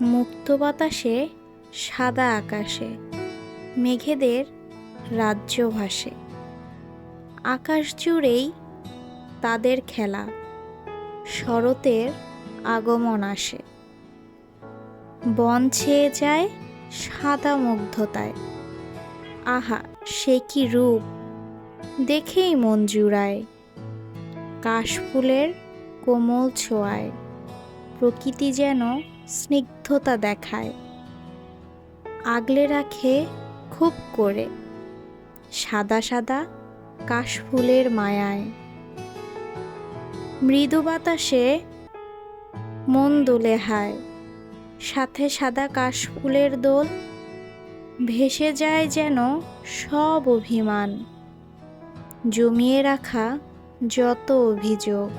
মুক্ত বাতাসে সাদা আকাশে, মেঘেদের রাজ্য ভাসে আকাশ জুড়েই তাদের খেলা, শরতের আগমন আসে। বন ছেয়ে যায় সাদা মুগ্ধতায়। আহা, সে কি রূপ? দেখেই মন জুড়ায়। কাশফুলের কোমল ছোঁয়ায়। প্রকৃতি যেন স্নিগ্ধতা দেখায়। আগলে রাখে খুব করে। সাদা সাদা কাশফুলের মায়ায়। মৃদু বাতাসে মন দোলে হায়। সাথে সাদা কাশফুলের দোল ভেসে যায় যেন সব অভিমান। জমিয়ে রাখা যত অভিযোগ।